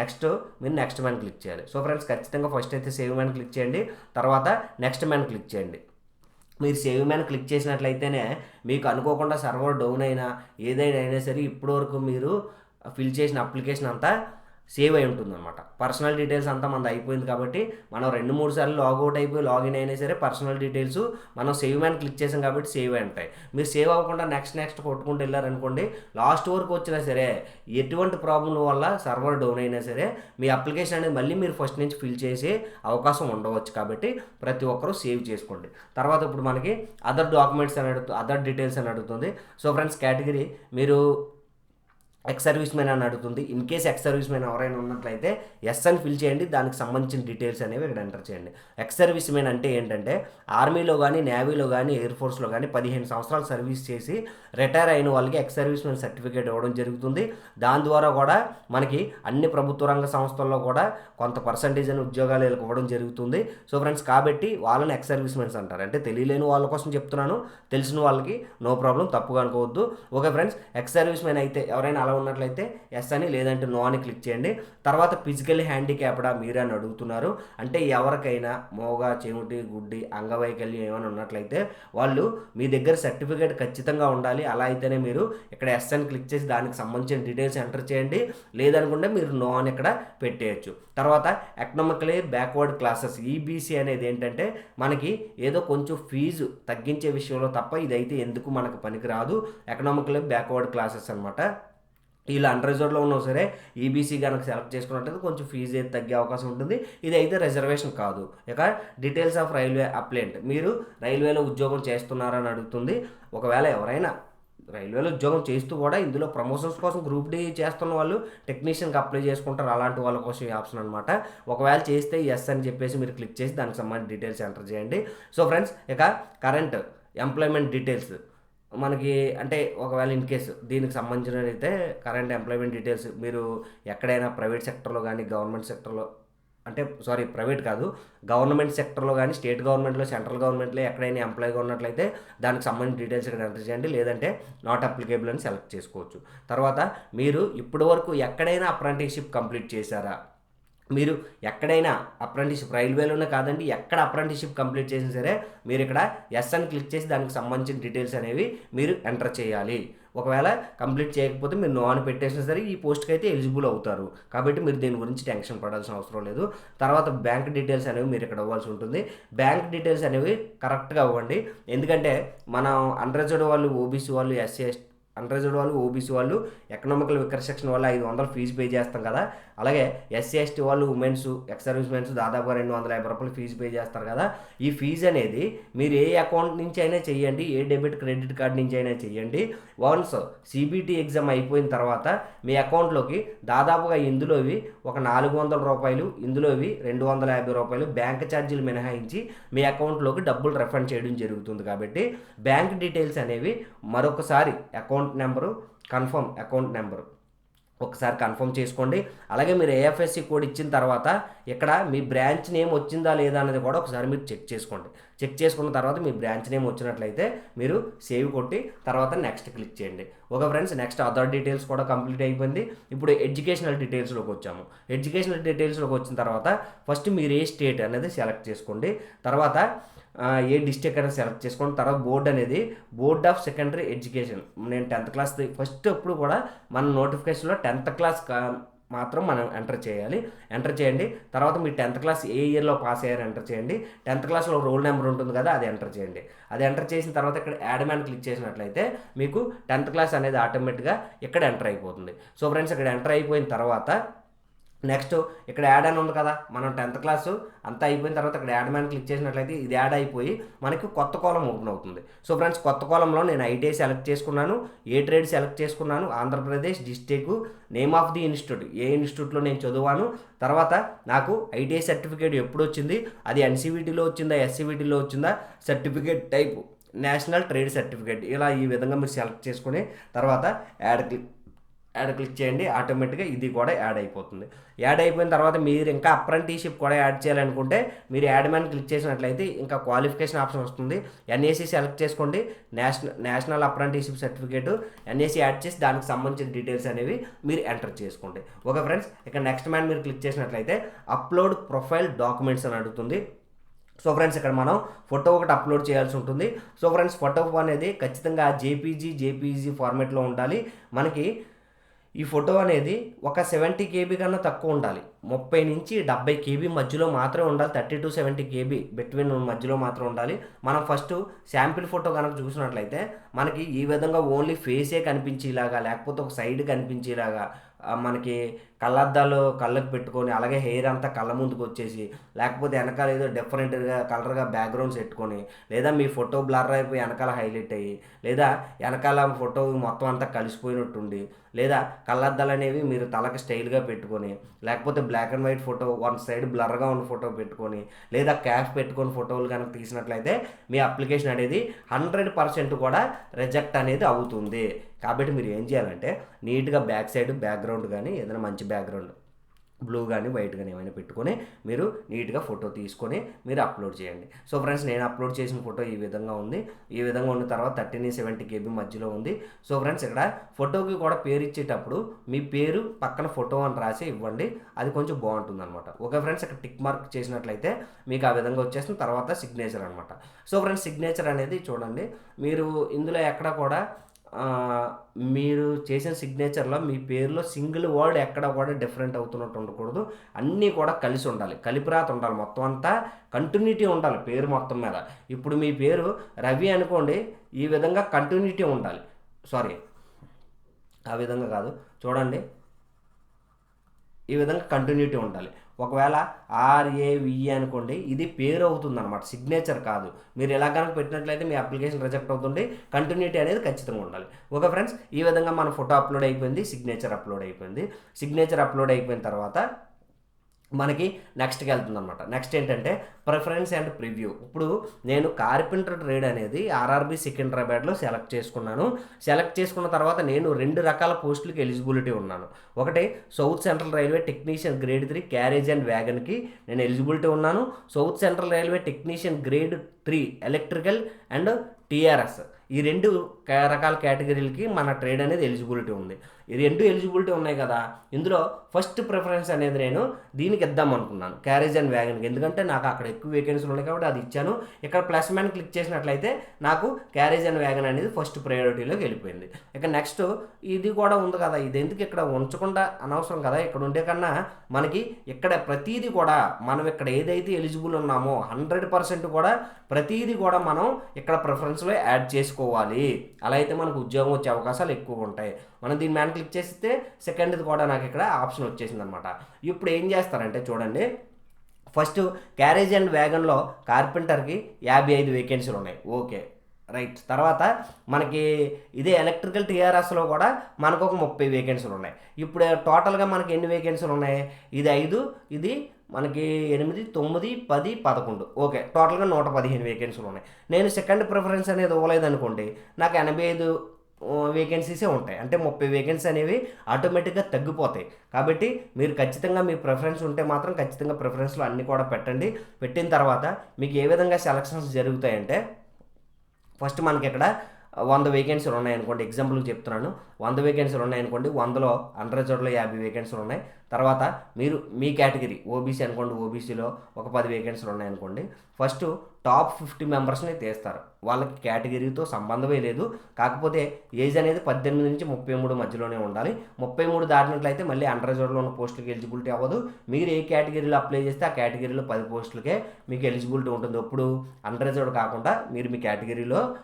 A: నెక్స్ట్ మీరు నెక్స్ట్ మ్యాన్ క్లిక్ చేయాలి. సో ఫ్రెండ్స్ ఖచ్చితంగా ఫస్ట్ అయితే సేవ్ మ్యాన్ క్లిక్ చేయండి. తర్వాత నెక్స్ట్ మ్యాన్ క్లిక్ చేయండి. మీరు సేవ్ మ్యాన్ క్లిక్ చేసినట్లయితేనే మీకు అనుకోకుండా సర్వర్ డౌన్ అయినా ఏదైనా అయినా సరే ఇప్పటివరకు మీరు ఫిల్ చేసిన అప్లికేషన్ అంతా సేవ్ అయి ఉంటుంది అనమాట పర్సనల్ డీటెయిల్స్ అంతా మనది అయిపోయింది కాబట్టి మనం రెండు మూడు సార్లు లాగౌట్ అయిపోయి లాగిన్ అయినా సరే పర్సనల్ డీటెయిల్స్ మనం సేవ్ మ్యాన్ క్లిక్ చేసాం కాబట్టి సేవ్ అయి ఉంటాయి. మీరు సేవ్ అవ్వకుండా నెక్స్ట్ నెక్స్ట్ కొట్టుకుంటూ వెళ్ళారనుకోండి లాస్ట్ వరకు వచ్చినా సరే ఎటువంటి ప్రాబ్లం వల్ల సర్వర్ డౌన్ అయినా సరే మీ అప్లికేషన్ అనేది మళ్ళీ మీరు ఫస్ట్ నుంచి ఫిల్ చేసే అవకాశం ఉండవచ్చు కాబట్టి ప్రతి ఒక్కరూ సేవ్ చేసుకోండి. తర్వాత ఇప్పుడు మనకి అదర్ డాక్యుమెంట్స్ అని అడుగుతుంది అదర్ డీటెయిల్స్ అని అడుగుతుంది. సో ఫ్రెండ్స్ కేటగిరీ మీరు ఎక్స్ సర్వీస్ మ్యాన్ అని అడుగుతుంది. In case ex service man ఎవరైనా ఉన్నట్లయితే ఎస్ అని ఫిల్ చేయండి. దానికి సంబంధించిన డీటెయిల్స్ అనేవి ఇక్కడ ఎంటర్ చేయండి. ఎక్స్ సర్వీస్ మ్యాన్ అంటే ఏంటంటే ఆర్మీలో కానీ నేవీలో కానీ ఎయిర్ ఫోర్స్లో కానీ పదిహేను సంవత్సరాలు సర్వీస్ చేసి రిటైర్ అయిన వాళ్ళకి ఎక్స్ సర్వీస్ మ్యాన్ సర్టిఫికేట్ ఇవ్వడం జరుగుతుంది. దాని ద్వారా కూడా మనకి అన్ని ప్రభుత్వ రంగ సంస్థల్లో కూడా కొంత పర్సంటేజ్ అని ఉద్యోగాలు వీళ్ళకి ఇవ్వడం జరుగుతుంది. సో ఫ్రెండ్స్ కాబట్టి వాళ్ళని ఎక్స్ సర్వీస్ మెన్స్ అంటారు. అంటే తెలియలేని వాళ్ళ కోసం చెప్తున్నాను. తెలిసిన వాళ్ళకి నో ప్రాబ్లం తప్పుగా అనుకోవద్దు. Okay friends ex service men అయితే ఎవరైనా అలా ఉన్నట్లయితే ఎస్ అని లేదంటే నో అని క్లిక్ చేయండి. తర్వాత ఫిజికల్ హ్యాండిక్యాప్డా మీరే అని అడుగుతున్నారు. అంటే ఎవరికైనా మోగా చెవిటి గుడ్డి అంగవైకల్యం ఏమైనా ఉన్నట్లయితే వాళ్ళు మీ దగ్గర సర్టిఫికేట్ ఖచ్చితంగా ఉండాలి. అలా అయితేనే మీరు ఇక్కడ ఎస్ అని క్లిక్ చేసి దానికి సంబంధించిన డీటెయిల్స్ ఎంటర్ చేయండి. లేదనుకుంటే మీరు నో అని ఇక్కడ పెట్టేయచ్చు. తర్వాత ఎకనామికలీ బ్యాక్వర్డ్ క్లాసెస్ ఈబీసీ అనేది ఏంటంటే మనకి ఏదో కొంచెం ఫీజు తగ్గించే విషయంలో తప్ప ఇదైతే ఎందుకు మనకు పనికిరాదు. ఎకనామికలీ బ్యాక్వర్డ్ క్లాసెస్ అనమాట వీళ్ళు అండర్ రిజర్వ్లో ఉన్నా సరే ఈబీసీ కనుక సెలెక్ట్ చేసుకున్నట్లయితే కొంచెం ఫీజు అయితే తగ్గే అవకాశం ఉంటుంది. ఇది అయితే రిజర్వేషన్ కాదు. ఇక డీటెయిల్స్ ఆఫ్ రైల్వే అప్లెంట్ మీరు రైల్వేలో ఉద్యోగం చేస్తున్నారని అడుగుతుంది. ఒకవేళ ఎవరైనా రైల్వేలో ఉద్యోగం చేస్తూ కూడా ఇందులో ప్రమోషన్స్ కోసం గ్రూప్ డి చేస్తున్న వాళ్ళు టెక్నీషియన్కి అప్లై చేసుకుంటారు. అలాంటి వాళ్ళ కోసం ఈ ఆప్షన్ అనమాట ఒకవేళ చేస్తే ఎస్ అని చెప్పేసి మీరు క్లిక్ చేసి దానికి సంబంధించిన డీటెయిల్స్ ఎంటర్ చేయండి. సో ఫ్రెండ్స్ ఇక కరెంట్ ఎంప్లాయ్మెంట్ డీటెయిల్స్ మనకి అంటే ఒకవేళ ఇన్ కేసు దీనికి సంబంధించినదైతే కరెంట్ ఎంప్లాయ్మెంట్ డీటెయిల్స్ మీరు ఎక్కడైనా ప్రైవేట్ సెక్టర్లో కానీ గవర్నమెంట్ సెక్టర్లో అంటే సారీ ప్రైవేట్ కాదు గవర్నమెంట్ సెక్టర్లో కానీ స్టేట్ గవర్నమెంట్లో సెంట్రల్ గవర్నమెంట్లో ఎక్కడైనా ఎంప్లాయ్గా ఉన్నట్లయితే దానికి సంబంధించిన డీటెయిల్స్ ఇక్కడ ఎంటర్ చేయండి. లేదంటే నాట్ అప్లికేబుల్ అని సెలెక్ట్ చేసుకోవచ్చు. తర్వాత మీరు ఇప్పటి వరకు ఎక్కడైనా అప్రెంటిస్షిప్ కంప్లీట్ చేశారా? మీరు ఎక్కడైనా అప్రెంటిషిప్ రైల్వేలోనే కాదండి ఎక్కడ అప్రెంటిషిప్ కంప్లీట్ చేసినా సరే మీరు ఇక్కడ ఎస్ అని క్లిక్ చేసి దానికి సంబంధించిన డీటెయిల్స్ అనేవి మీరు ఎంటర్ చేయాలి. ఒకవేళ కంప్లీట్ చేయకపోతే మీరు నో అని పెట్టేసినా సరే ఈ పోస్ట్కి అయితే ఎలిజిబుల్ అవుతారు. కాబట్టి మీరు దీని గురించి టెన్షన్ పడాల్సిన అవసరం లేదు. తర్వాత బ్యాంక్ డీటెయిల్స్ అనేవి మీరు ఇక్కడ ఇవ్వాల్సి ఉంటుంది. బ్యాంక్ డీటెయిల్స్ అనేవి కరెక్ట్గా ఇవ్వండి. ఎందుకంటే మనం అండర్జెడ్ వాళ్ళు ఓబీసీ వాళ్ళు ఎస్సీ ఎస్ అన్రిజర్వ్డ్ వాళ్ళు ఓబీసీ వాళ్ళు ఎకనామికల్ వికర్ సెక్షన్ వల్ల ఐదు వందలు ఫీజు పే చేస్తాం కదా. అలాగే ఎస్సీ ఎస్టీ వాళ్ళు ఉమెన్స్ ఎక్స్ సర్వీస్ మెన్స్ దాదాపుగా రెండు వందల యాభై రూపాయలు ఫీజు పే చేస్తారు కదా. ఈ ఫీజు అనేది మీరు ఏ అకౌంట్ నుంచి అయినా చేయండి ఏ డెబిట్ క్రెడిట్ కార్డ్ నుంచి అయినా చేయండి. వన్స్ సిబిటి ఎగ్జామ్ అయిపోయిన తర్వాత మీ అకౌంట్లోకి దాదాపుగా ఇందులోవి ఒక నాలుగు వందల రూపాయలు ఇందులోవి రెండు వందల యాభై రూపాయలు బ్యాంక్ ఛార్జీలు మినహాయించి మీ అకౌంట్లోకి డబ్బులు రిఫండ్ చేయడం జరుగుతుంది కాబట్టి బ్యాంక్ డీటెయిల్స్ అనేవి మరొకసారి account number confirm account number. ఒకసారి కన్ఫర్మ్ చేసుకోండి. అలాగే మీరు ఏఎఫ్ఎస్సి కోడ్ ఇచ్చిన తర్వాత ఇక్కడ మీ బ్రాంచ్ నేమ్ వచ్చిందా లేదా అనేది కూడా ఒకసారి మీరు చెక్ చేసుకోండి. చెక్ చేసుకున్న తర్వాత మీ బ్రాంచ్ నేమ్ వచ్చినట్లయితే మీరు సేవ్ కొట్టి తర్వాత నెక్స్ట్ క్లిక్ చేయండి. Okay friends next other details కూడా కంప్లీట్ అయిపోయింది. ఇప్పుడు ఎడ్యుకేషనల్ డీటెయిల్స్లోకి వచ్చాము. ఎడ్యుకేషనల్ డీటెయిల్స్లోకి వచ్చిన తర్వాత ఫస్ట్ మీరు ఏ స్టేట్ అనేది సెలెక్ట్ చేసుకోండి. తర్వాత ఏ డిస్ట్రిక్ట్ అయినా సెలెక్ట్ చేసుకోండి తర్వాత బోర్డ్ అనేది బోర్డ్ ఆఫ్ సెకండరీ ఎడ్యుకేషన్ నేను టెన్త్ క్లాస్ ఫస్ట్ అప్పుడు కూడా మన నోటిఫికేషన్లో టెన్త్ క్లాస్ మాత్రం మనం ఎంటర్ చేయాలి. ఎంటర్ చేయండి. తర్వాత మీ టెన్త్ క్లాస్ ఏ ఇయర్లో పాస్ అయ్యారు ఎంటర్ చేయండి. టెన్త్ క్లాస్లో రోల్ నెంబర్ ఉంటుంది కదా అది ఎంటర్ చేయండి. అది ఎంటర్ చేసిన తర్వాత ఇక్కడ యాడ్ మ్యాన్ క్లిక్ చేసినట్లయితే మీకు టెన్త్ క్లాస్ అనేది ఆటోమేటిక్గా ఇక్కడ ఎంటర్ అయిపోతుంది. సో ఫ్రెండ్స్ ఇక్కడ ఎంటర్ అయిపోయిన తర్వాత నెక్స్ట్ ఇక్కడ యాడ్ అని ఉంది కదా మనం టెన్త్ క్లాసు అంతా అయిపోయిన తర్వాత ఇక్కడ యాడ్ మ్యాన్ క్లిక్ చేసినట్లయితే ఇది యాడ్ అయిపోయి మనకి కొత్త కాలం ఓపెన్ అవుతుంది. సో ఫ్రెండ్స్ కొత్త కాలంలో నేను ఐటీఐ సెలెక్ట్ చేసుకున్నాను ఏ ట్రేడ్ సెలెక్ట్ చేసుకున్నాను Andhra Pradesh district name of the institute ఏ ఇన్స్టిట్యూట్లో నేను చదివాను తర్వాత నాకు ఐటీఐ సర్టిఫికేట్ ఎప్పుడు వచ్చింది అది ఎన్సీవీటీలో వచ్చిందా ఎస్సీవీటీలో వచ్చిందా certificate type national trade certificate ఇలా ఈ విధంగా మీరు సెలెక్ట్ చేసుకుని తర్వాత యాడ్ క్లిక్ యాడ్ క్లిక్ చేయండి ఆటోమేటిక్గా ఇది కూడా యాడ్ అయిపోతుంది. యాడ్ అయిపోయిన తర్వాత మీరు ఇంకా అప్రెంటిషిప్ కూడా యాడ్ చేయాలనుకుంటే మీరు యాడ్ మ్యాన్ క్లిక్ చేసినట్లయితే ఇంకా క్వాలిఫికేషన్ ఆప్షన్ వస్తుంది. ఎన్ఏసీ సెలెక్ట్ చేసుకోండి. National national apprenticeship certificate NAC add చేసి దానికి సంబంధించిన డీటెయిల్స్ అనేవి మీరు ఎంటర్ చేసుకోండి. ఓకే ఫ్రెండ్స్ ఇక్కడ నెక్స్ట్ మ్యాన్ మీరు క్లిక్ చేసినట్లయితే అప్లోడ్ ప్రొఫైల్ డాక్యుమెంట్స్ అని అడుగుతుంది. సో ఫ్రెండ్స్ ఇక్కడ మనం ఫోటో ఒకటి అప్లోడ్ చేయాల్సి ఉంటుంది. సో ఫ్రెండ్స్ ఫోటో అనేది ఖచ్చితంగా జేపీజీ జేపీజీ ఫార్మేట్లో ఉండాలి. మనకి ఈ ఫోటో అనేది ఒక సెవెంటీ కేబీ కన్నా తక్కువ ఉండాలి. ముప్పై నుంచి డెబ్బై కేబీ మధ్యలో మాత్రమే ఉండాలి. Thirty to seventy KB between మధ్యలో మాత్రం ఉండాలి. మనం ఫస్ట్ శాంపిల్ ఫోటో కనుక చూసినట్లయితే మనకి ఈ విధంగా ఓన్లీ ఫేసే కనిపించేలాగా లేకపోతే ఒక సైడ్ కనిపించేలాగా మనకి కళ్ళద్దాలు కళ్ళకు పెట్టుకొని అలాగే హెయిర్ అంతా కళ్ళ ముందుకు వచ్చేసి లేకపోతే వెనకాల ఏదో డిఫరెంట్గా కలర్గా బ్యాక్గ్రౌండ్స్ పెట్టుకొని లేదా మీ ఫోటో బ్లర్ అయిపోయి వెనకాల హైలైట్ అయ్యి లేదా వెనకాల ఫోటో మొత్తం అంతా కలిసిపోయినట్టుండి లేదా కళ్ళద్దాలు అనేవి మీరు తలకి స్టైల్గా పెట్టుకొని లేకపోతే black and white photo one side బ్లర్గా ఉన్న ఫోటో పెట్టుకొని లేదా క్యాష్ పెట్టుకొని ఫోటోలు కనుక తీసినట్లయితే మీ అప్లికేషన్ అనేది హండ్రెడ్ పర్సెంట్ కూడా రిజెక్ట్ అనేది అవుతుంది. కాబట్టి మీరు ఏం చేయాలంటే నీట్గా బ్యాక్ సైడ్ బ్యాక్గ్రౌండ్ కానీ ఏదైనా మంచి బ్యాక్గ్రౌండ్ బ్లూ కానీ వైట్ కానీ ఏమైనా పెట్టుకొని మీరు నీట్గా ఫోటో తీసుకొని మీరు అప్లోడ్ చేయండి. సో ఫ్రెండ్స్ నేను అప్లోడ్ చేసిన ఫోటో ఈ విధంగా ఉంది. ఈ విధంగా ఉన్న తర్వాత థర్టీని సెవెంటీ కేబీ మధ్యలో ఉంది. సో ఫ్రెండ్స్ ఇక్కడ ఫోటోకి కూడా పేరు ఇచ్చేటప్పుడు మీ పేరు పక్కన ఫోటో అని రాసి ఇవ్వండి. అది కొంచెం బాగుంటుంది అనమాట ఓకే ఫ్రెండ్స్ ఇక్కడ టిక్ మార్క్ చేసినట్లయితే మీకు ఆ విధంగా వచ్చేసిన తర్వాత సిగ్నేచర్ అనమాట సో ఫ్రెండ్స్ సిగ్నేచర్ అనేది చూడండి. మీరు ఇందులో ఎక్కడ కూడా మీరు చేసిన సిగ్నేచర్లో మీ పేరులో సింగిల్ వర్డ్ ఎక్కడ కూడా డిఫరెంట్ అవుతున్నట్టు ఉండకూడదు. అన్నీ కూడా కలిసి ఉండాలి. కలిపిరాత ఉండాలి మొత్తం అంతా. కంటిన్యూటీ ఉండాలి పేరు మొత్తం మీద. ఇప్పుడు మీ పేరు రవి అనుకోండి ఈ విధంగా కంటిన్యూటీ ఉండాలి. సారీ ఆ విధంగా కాదు. చూడండి. ఈ విధంగా కంటిన్యూటీ ఉండాలి. ఒకవేళ ఆర్ఏవిఈ అనుకోండి ఇది పేరు అవుతుంది అనమాట సిగ్నేచర్ కాదు. మీరు ఎలా కనుక పెట్టినట్లయితే మీ అప్లికేషన్ రిజెక్ట్ అవుతుంది. కంటిన్యూటీ అనేది ఖచ్చితంగా ఉండాలి. ఓకే ఫ్రెండ్స్ ఈ విధంగా మన ఫోటో అప్లోడ్ అయిపోయింది సిగ్నేచర్ అప్లోడ్ అయిపోయింది. సిగ్నేచర్ అప్లోడ్ అయిపోయిన తర్వాత మనకి నెక్స్ట్కి వెళ్తుంది అనమాట నెక్స్ట్ ఏంటంటే ప్రిఫరెన్స్ అండ్ ప్రివ్యూ ఇప్పుడు నేను కార్పెంటర్ ట్రేడ్ అనేది ఆర్ఆర్బి సికింద్రాబాద్లో సెలెక్ట్ చేసుకున్నాను. సెలెక్ట్ చేసుకున్న తర్వాత నేను రెండు రకాల పోస్టులకి ఎలిజిబిలిటీ ఉన్నాను. ఒకటి south central railway technician grade three carriage and వ్యాగన్కి నేను ఎలిజిబిలిటీ ఉన్నాను. South central railway technician grade three electrical and TRS ఈ రెండు రకాల కేటగిరీలకి మన ట్రేడ్ అనేది ఎలిజిబిలిటీ ఉంది. ఈ రెండు ఎలిజిబిలిటీ ఉన్నాయి కదా ఇందులో ఫస్ట్ ప్రిఫరెన్స్ అనేది నేను దీనికి ఇద్దాం అనుకున్నాను క్యారేజ్ అండ్ వ్యాగన్కి. ఎందుకంటే నాకు అక్కడ ఎక్కువ వేకెన్సీలు ఉన్నాయి కాబట్టి అది ఇచ్చాను. ఇక్కడ ప్లస్ మ్యాన్ క్లిక్ చేసినట్లయితే నాకు క్యారేజ్ అండ్ వ్యాగన్ అనేది ఫస్ట్ ప్రయారిటీలోకి వెళ్ళిపోయింది. ఇక నెక్స్ట్ ఇది కూడా ఉంది కదా ఇది ఎందుకు ఇక్కడ ఉంచకుండా అనవసరం కదా? ఇక్కడ ఉండే కన్నా మనకి ఇక్కడ ప్రతీది కూడా మనం ఇక్కడ ఏదైతే ఎలిజిబుల్ ఉన్నామో హండ్రెడ్ పర్సెంట్ కూడా ప్రతీది కూడా మనం ఇక్కడ ప్రిఫరెన్స్లో యాడ్ చేసుకోవాలి అలా అయితే మనకు ఉద్యోగం వచ్చే అవకాశాలు ఎక్కువ ఉంటాయి. మనం దీని మ్యాన్ క్లిక్ చేస్తే సెకండ్ది కూడా నాకు ఇక్కడ ఆప్షన్ వచ్చేసింది అనమాట ఇప్పుడు ఏం చేస్తారంటే చూడండి. ఫస్ట్ క్యారేజ్ అండ్ వ్యాగన్లో కార్పెంటర్కి యాభై ఐదు వేకెన్సీలు ఉన్నాయి. ఓకే రైట్ తర్వాత మనకి ఇదే ఎలక్ట్రికల్ టీఆర్ఎస్లో కూడా మనకు ఒక ముప్పై వేకెన్సీలు ఉన్నాయి. ఇప్పుడు టోటల్గా మనకి ఎన్ని వేకెన్సీలు ఉన్నాయి? ఇది ఐదు ఇది మనకి ఎనిమిది తొమ్మిది పది పదకొండు. ఓకే టోటల్గా నూట పదిహేను వేకెన్సీలు ఉన్నాయి. నేను సెకండ్ ప్రిఫరెన్స్ అనేది ఇవ్వలేదనుకోండి నాకు ఎనభై ఐదు వేకెన్సీసే ఉంటాయి. అంటే ముప్పై వేకెన్సీ అనేవి ఆటోమేటిక్గా తగ్గిపోతాయి. కాబట్టి మీరు ఖచ్చితంగా మీ ప్రిఫరెన్స్ ఉంటే మాత్రం ఖచ్చితంగా ప్రిఫరెన్స్లో అన్నీ కూడా పెట్టండి. పెట్టిన తర్వాత మీకు ఏ విధంగా సెలక్షన్స్ జరుగుతాయంటే ఫస్ట్ మనకి ఇక్కడ వంద వేకెన్సీలు ఉన్నాయనుకోండి. ఎగ్జాంపుల్కి చెప్తున్నాను. వంద వేకెన్సీలు ఉన్నాయనుకోండి. వందలో అండర్జోడ్లో యాభై వేకెన్సీలు ఉన్నాయి. తర్వాత మీరు మీ కేటగిరీ ఓబీసీ అనుకోండి. ఓబీసీలో ఒక పది వేకెన్సీలు ఉన్నాయనుకోండి. ఫస్ట్ టాప్ ఫిఫ్టీ మెంబర్స్ని తీస్తారు. వాళ్ళకి కేటగిరీతో సంబంధమే లేదు. కాకపోతే ఏజ్ అనేది పద్దెనిమిది నుంచి ముప్పై మూడు మధ్యలోనే ఉండాలి. ముప్పై మూడు దాటినట్లయితే మళ్ళీ అండర్జోడ్లో ఉన్న పోస్టులకి ఎలిజిబిలిటీ అవ్వదు. మీరు ఏ కేటగిరీలో అప్లై చేస్తే ఆ కేటగిరీలో పది పోస్టులకే మీకు ఎలిజిబిలిటీ ఉంటుంది. అప్పుడు అండర్జోడ్ కాకుండా మీరు మీ కేటగిరీలో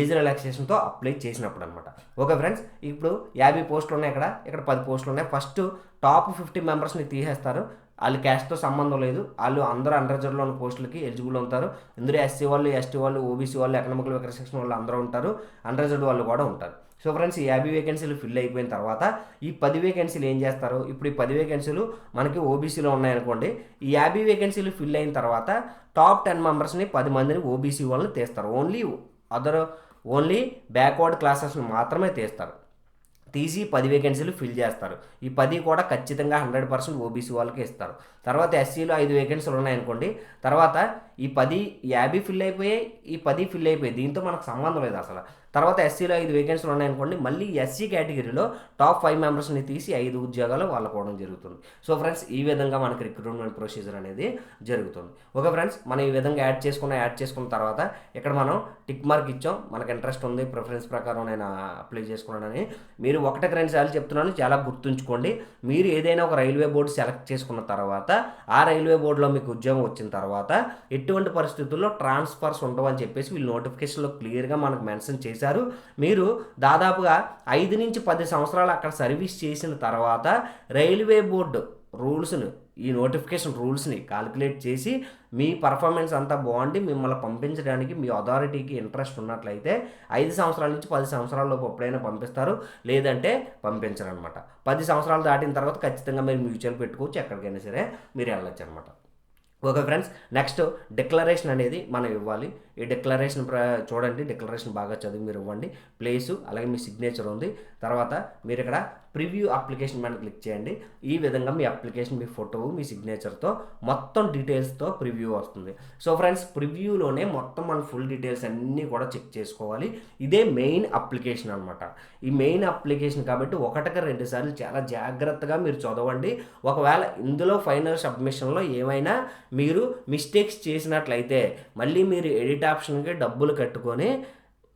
A: ఏజ్ రిలాక్సేషన్తో అప్లై చేసినప్పుడు అనమాట ఓకే ఫ్రెండ్స్ ఇప్పుడు యాభై పోస్టులు ఉన్నాయి ఇక్కడ. ఇక్కడ పది పోస్టులు ఉన్నాయి. ఫస్ట్ టాప్ ఫిఫ్టీ మెంబర్స్ని తీసేస్తారు. వాళ్ళు క్యాస్ట్తో సంబంధం లేదు. వాళ్ళు అందరూ అండర్జర్లో ఉన్న పోస్టులకి ఎలిజిబుల్ ఉంటారు ఇందులో ఎస్సీ వాళ్ళు ఎస్టీ వాళ్ళు ఓబీసీ వాళ్ళు ఎకనామికల్ వెకర్ సెక్షన్ వాళ్ళు అందరూ ఉంటారు. అండర్జర్డ్ వాళ్ళు కూడా ఉంటారు. సో ఫ్రెండ్స్ ఈ యాభై వేకెన్సీలు ఫిల్ అయిపోయిన తర్వాత ఈ పది వేకెన్సీలు ఏం చేస్తారు? ఇప్పుడు ఈ పది వేకెన్సీలు మనకి ఓబీసీలో ఉన్నాయనుకోండి ఈ యాభై వేకెన్సీలు ఫిల్ అయిన తర్వాత టాప్ టెన్ మెంబర్స్ని పది మందిని ఓబీసీ వాళ్ళని తీస్తారు. ఓన్లీ అదర్ ఓన్లీ బ్యాక్వర్డ్ క్లాసెస్ను మాత్రమే తీస్తారు. తీసి పది వేకెన్సీలు ఫిల్ చేస్తారు. ఈ పది కూడా ఖచ్చితంగా హండ్రెడ్ పర్సెంట్ ఓబీసీ వాళ్ళకి ఇస్తారు. తర్వాత ఎస్సీలో ఐదు వేకెన్సీలు ఉన్నాయనుకోండి తర్వాత ఈ పది యాభై ఫిల్ అయిపోయాయి ఈ పది ఫిల్ అయిపోయాయి దీంతో మనకు సంబంధం లేదు అసలు. తర్వాత ఎస్సీలో ఐదు వేకెన్సీలు ఉన్నాయనుకోండి మళ్ళీ ఎస్సీ కేటగిరీలో టాప్ ఫైవ్ మెంబర్స్ని తీసి ఐదు ఉద్యోగాలు వాళ్ళకు పోవడం జరుగుతుంది. సో ఫ్రెండ్స్ ఈ విధంగా మనకి రిక్రూట్మెంట్ ప్రొసీజర్ అనేది జరుగుతుంది. ఓకే ఫ్రెండ్స్ మనం ఈ విధంగా యాడ్ చేసుకున్న యాడ్ చేసుకున్న తర్వాత ఇక్కడ మనం టిక్ మార్క్ ఇచ్చాం. మనకు ఇంట్రెస్ట్ ఉంది ప్రిఫరెన్స్ ప్రకారం నేను అప్లై చేసుకున్నానని. మీరు ఒకటికి రెండు సార్లు చెప్తున్నాను చాలా గుర్తుంచుకోండి. మీరు ఏదైనా ఒక రైల్వే బోర్డు సెలెక్ట్ చేసుకున్న తర్వాత ఆ రైల్వే బోర్డులో మీకు ఉద్యోగం వచ్చిన తర్వాత ఎటువంటి పరిస్థితుల్లో ట్రాన్స్ఫర్స్ ఉండవని చెప్పేసి వీళ్ళు నోటిఫికేషన్లో క్లియర్గా మనకు మెన్షన్ చేశారు. మీరు దాదాపుగా ఐదు నుంచి పది సంవత్సరాలు అక్కడ సర్వీస్ చేసిన తర్వాత రైల్వే బోర్డు రూల్స్ని ఈ నోటిఫికేషన్ రూల్స్ని కాలిక్యులేట్ చేసి మీ పర్ఫార్మెన్స్ అంతా బాగుండి మిమ్మల్ని పంపించడానికి మీ అథారిటీకి ఇంట్రెస్ట్ ఉన్నట్లయితే ఐదు సంవత్సరాల నుంచి పది సంవత్సరాలలోపు ఎప్పుడైనా పంపిస్తారు. లేదంటే పంపించరు అనమాట పది సంవత్సరాలు దాటిన తర్వాత ఖచ్చితంగా మీరు మ్యూచువల్ పెట్టుకోవచ్చు. ఎక్కడికైనా సరే మీరు వెళ్ళొచ్చు అనమాట ఓకే ఫ్రెండ్స్ నెక్స్ట్ డిక్లరేషన్ అనేది మనం ఇవ్వాలి. ఈ డిక్లరేషన్ చూడండి డిక్లరేషన్ బాగా చదివి మీరు ఇవ్వండి. ప్లేసు అలాగే మీ సిగ్నేచర్ ఉంది. తర్వాత మీరు ఇక్కడ ప్రివ్యూ అప్లికేషన్ మీద క్లిక్ చేయండి. ఈ విధంగా మీ అప్లికేషన్ మీ ఫోటో మీ సిగ్నేచర్తో మొత్తం డీటెయిల్స్తో ప్రివ్యూ వస్తుంది. సో ఫ్రెండ్స్ ప్రివ్యూలోనే మొత్తం మన ఫుల్ డీటెయిల్స్ అన్నీ కూడా చెక్ చేసుకోవాలి. ఇదే మెయిన్ అప్లికేషన్ అనమాట ఈ మెయిన్ అప్లికేషన్ కాబట్టి ఒకటికి రెండు సార్లు చాలా జాగ్రత్తగా మీరు చదవండి. ఒకవేళ ఇందులో ఫైనల్ సబ్మిషన్లో ఏమైనా మీరు మిస్టేక్స్ చేసినట్లయితే మళ్ళీ మీరు ఎడిట్ ఆప్షన్కి డబ్బులు కట్టుకొని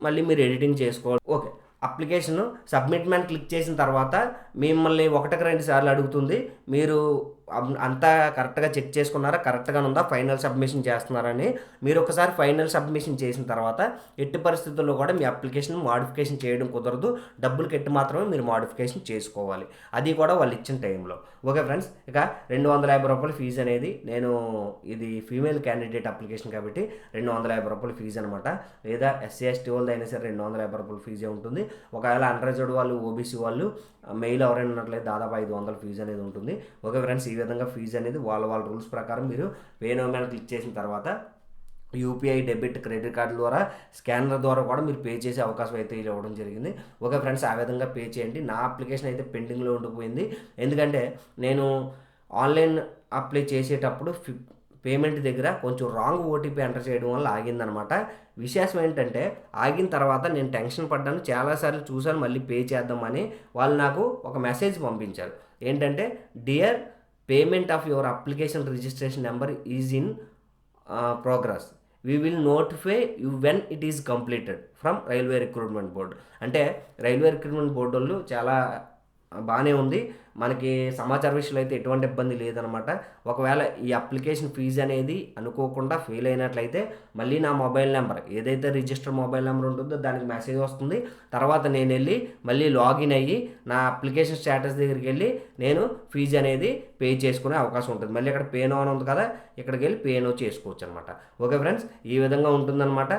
A: మళ్ళీ మీరు ఎడిటింగ్ చేసుకోవాలి. Okay. Application submit man click చేసిన తర్వాత మిమ్మల్ని ఒకటికి రెండు సార్లు అడుగుతుంది. మీరు అంతా కరెక్ట్గా చెక్ చేసుకున్నారా? కరెక్ట్గా ఉందా ఫైనల్ సబ్మిషన్ చేస్తున్నారని. మీరు ఒకసారి ఫైనల్ సబ్మిషన్ చేసిన తర్వాత ఎట్టి పరిస్థితుల్లో కూడా మీ అప్లికేషన్ మాడిఫికేషన్ చేయడం కుదరదు. డబ్బులు కట్టి మాత్రమే మీరు మాడిఫికేషన్ చేసుకోవాలి. అది కూడా వాళ్ళు ఇచ్చిన టైంలో. ఓకే ఫ్రెండ్స్ ఇక రెండు వందల యాభై రూపాయల ఫీజు అనేది నేను ఇది ఫీమేల్ క్యాండిడేట్ అప్లికేషన్ కాబట్టి రెండు వందల యాభై రూపాయల ఫీజు అనమాట. లేదా ఎస్సీ ఎస్టీ వాళ్ళది అయినా సరే రెండు వందల యాభై రూపాయల ఫీజే ఉంటుంది. ఒకవేళ అన్రిజర్వ్డ్ వాళ్ళు ఓబీసీ వాళ్ళు మెయిల్ ఎవరైనా ఉన్నట్లయితే దాదాపు ఐదు వందల ఫీజు అనేది ఉంటుంది. ఓకే ఫ్రెండ్స్ ఈ విధంగా ఫీజు అనేది వాళ్ళ వాళ్ళ రూల్స్ ప్రకారం మీరు పే నో మీద క్లిక్ చేసిన తర్వాత యూపీఐ డెబిట్ క్రెడిట్ కార్డు ద్వారా స్కానర్ ద్వారా కూడా మీరు పే చేసే అవకాశం అయితే ఇవ్వడం జరిగింది. ఓకే ఫ్రెండ్స్ ఆ విధంగా పే చేయండి. నా అప్లికేషన్ అయితే పెండింగ్లో ఉండిపోయింది. ఎందుకంటే నేను ఆన్లైన్ అప్లై చేసేటప్పుడు ఫి- పేమెంట్ దగ్గర కొంచెం రాంగ్ ఓటీపీ ఎంటర్ చేయడం వల్ల ఆగిందనమాట. విశేషం ఏంటంటే ఆగిన తర్వాత నేను టెన్షన్ పడ్డాను. చాలాసార్లు చూశాను మళ్ళీ పే చేద్దామని వాళ్ళు నాకు ఒక మెసేజ్ పంపించారు. ఏంటంటే dear payment of your application registration number is in progress we will notify you when it is completed from railway recruitment board అంటే రైల్వే రిక్రూట్మెంట్ బోర్డు వాళ్ళు చాలా బాగానే ఉంది. మనకి సమాచార విషయంలో అయితే ఎటువంటి ఇబ్బంది లేదనమాట. ఒకవేళ ఈ అప్లికేషన్ ఫీజు అనేది అనుకోకుండా ఫెయిల్ అయినట్లయితే మళ్ళీ నా మొబైల్ నెంబర్ ఏదైతే రిజిస్టర్ మొబైల్ నెంబర్ ఉంటుందో దానికి మెసేజ్ వస్తుంది. తర్వాత నేను వెళ్ళి మళ్ళీ లాగిన్ అయ్యి నా అప్లికేషన్ స్టేటస్ దగ్గరికి వెళ్ళి నేను ఫీజు అనేది పే చేసుకునే అవకాశం ఉంటుంది. మళ్ళీ ఇక్కడ పే నో అని ఉంది కదా ఇక్కడికి వెళ్ళి పే నో చేసుకోవచ్చు అనమాట ఓకే ఫ్రెండ్స్ ఈ విధంగా ఉంటుందన్నమాట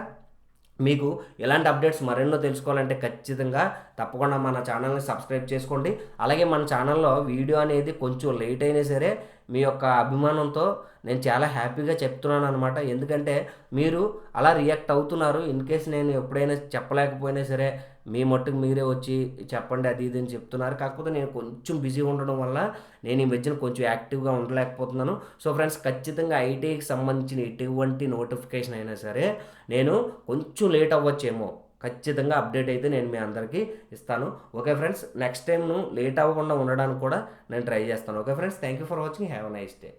A: మీకు ఎలాంటి అప్డేట్స్ మరెన్నో తెలుసుకోవాలంటే ఖచ్చితంగా తప్పకుండా మన ఛానల్ని సబ్స్క్రైబ్ చేసుకోండి. అలాగే మన ఛానల్లో వీడియో అనేది కొంచెం లేట్ అయినా సరే మీ యొక్క అభిమానంతో నేను చాలా హ్యాపీగా చెప్తున్నాను అనమాట ఎందుకంటే మీరు అలా రియాక్ట్ అవుతున్నారు. ఇన్ కేస్ నేను ఎప్పుడైనా చెప్పలేకపోయినా సరే మీ మట్టుకు మీరే వచ్చి చెప్పండి అది ఇది అని చెప్తున్నారు. కాకపోతే నేను కొంచెం బిజీ ఉండడం వల్ల నేను ఈ మధ్యన కొంచెం యాక్టివ్గా ఉండలేకపోతున్నాను. సో ఫ్రెండ్స్ ఖచ్చితంగా ఐటీకి సంబంధించిన ఎటువంటి నోటిఫికేషన్ అయినా సరే నేను కొంచెం లేట్ అవ్వచ్చేమో. ఖచ్చితంగా అప్డేట్ అయితే నేను మీ అందరికీ ఇస్తాను. Okay friends next time late అవ్వకుండా ఉండడానికి కూడా నేను ట్రై చేస్తాను. Okay friends thank you for watching. Have nice day.